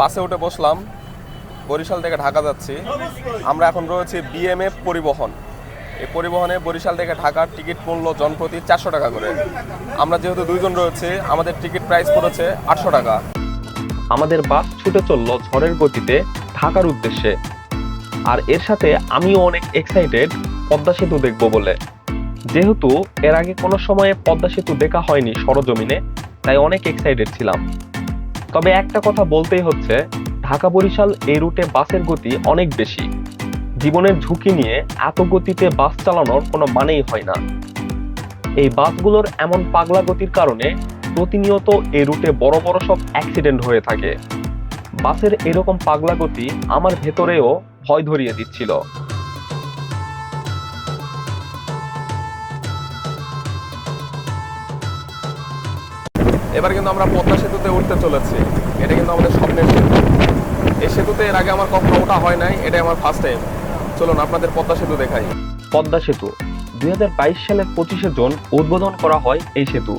বাসে উঠে বসলাম, বরিশাল থেকে ঢাকা যাচ্ছি। আমরা এখন রয়েছি বিএমএফ পরিবহন। এই পরিবহনে বরিশাল থেকে ঢাকার টিকিট মূল্য জনপ্রতি চারশো টাকা করে। আমরা যেহেতু দুইজন রয়েছে, আমাদের টিকিট প্রাইস পড়েছে আটশো টাকা। আমাদের বাস ছুটে চলল ঝড়ের গতিতে ঢাকার উদ্দেশ্যে। আর এর সাথে আমিও অনেক এক্সাইটেড পদ্মা সেতু দেখব বলে। যেহেতু এর আগে কোনো সময়ে পদ্মা সেতু দেখা হয়নি সরজমিনে, তাই অনেক এক্সাইটেড ছিলাম। তবে একটা কথা বলতেই হচ্ছে, ঢাকা বরিশাল এই রুটে বাসের গতি অনেক বেশি। জীবনের ঝুঁকি নিয়ে এত গতিতে বাস চালানোর কোনো মানেই হয় না। এই বাসগুলোর এমন পাগলা গতির কারণে প্রতিনিয়ত এই রুটে বড় বড় সব অ্যাক্সিডেন্ট হয়ে থাকে। বাসের এরকম পাগলা গতি আমার ভেতরেও ভয় ধরিয়ে দিচ্ছিল। এবার কিন্তু আমরা পদ্মা সেতুতে উঠতে চলেছি। এটা কিন্তু আমাদের স্বপ্নের সেতু। এই সেতুতে এর আগে আমার কখনো ওঠা হয় নাই এটা আমার ফার্স্ট টাইম চলুন আপনাদের পদ্মা সেতু দেখাই। পদ্মা সেতু। দুই হাজার সালের পঁচিশে জুন উদ্বোধন করা হয় এই সেতু।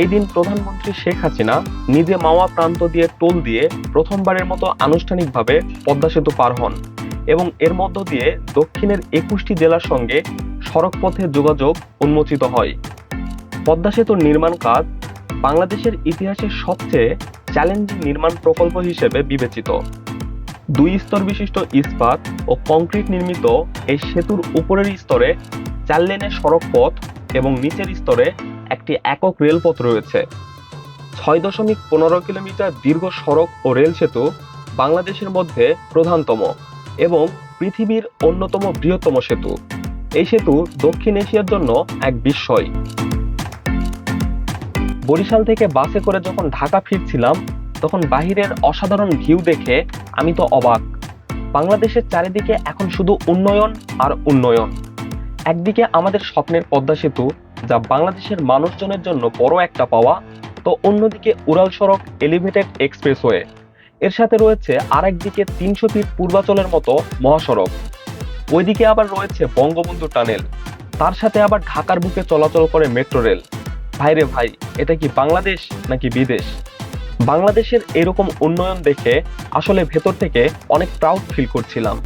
এই দিন প্রধানমন্ত্রী শেখ হাসিনা নিজে মাওয়া প্রান্ত দিয়ে টোল দিয়ে প্রথমবারের মতো আনুষ্ঠানিকভাবে পদ্মা সেতু পার হন এবং এর মধ্য দিয়ে দক্ষিণের একুশটি জেলার সঙ্গে সড়ক পথে যোগাযোগ উন্মোচিত হয়। পদ্মা সেতুর নির্মাণ কাজ বাংলাদেশের ইতিহাসের সবচেয়ে চ্যালেঞ্জিং নির্মাণ প্রকল্প হিসেবে বিবেচিত। দুই স্তর বিশিষ্ট ইস্পাত ও কংক্রিট নির্মিত এই সেতুর উপরের স্তরে চার লেনের সড়ক পথ এবং নিচের স্তরে একটি একক রেলপথ রয়েছে। ছয় দশমিক পনেরো কিলোমিটার দীর্ঘ সড়ক ও রেল সেতু বাংলাদেশের মধ্যে প্রধানতম এবং পৃথিবীর অন্যতম বৃহত্তম সেতু। এই সেতু দক্ষিণ এশিয়ার জন্য এক বিস্ময়। বরিশাল থেকে বাসে করে যখন ঢাকা ফিরছিলাম, তখন বাহিরের অসাধারণ ভিউ দেখে আমি তো অবাক। বাংলাদেশের চারিদিকে এখন শুধু উন্নয়ন আর উন্নয়ন। একদিকে আমাদের স্বপ্নের পদ্মা সেতু, যা বাংলাদেশের মানুষজনের জন্য বড় একটা পাওয়া, তো অন্যদিকে উড়াল সড়ক এলিভেটেড এক্সপ্রেসওয়ে। এর সাথে রয়েছে আরেকদিকে তিনশো ফিট পূর্বাচলের মতো মহাসড়ক। ওইদিকে আবার রয়েছে বঙ্গবন্ধু টানেল। তার সাথে আবার ঢাকার বুকে চলাচল করে মেট্রো রেল। ভাইরে ভাই, এটা কি বাংলাদেশ নাকি বিদেশ? বাংলাদেশের এরকম উন্নয়ন দেখে আসলে ভেতর থেকে অনেক প্রাউড ফিল করছিলাম।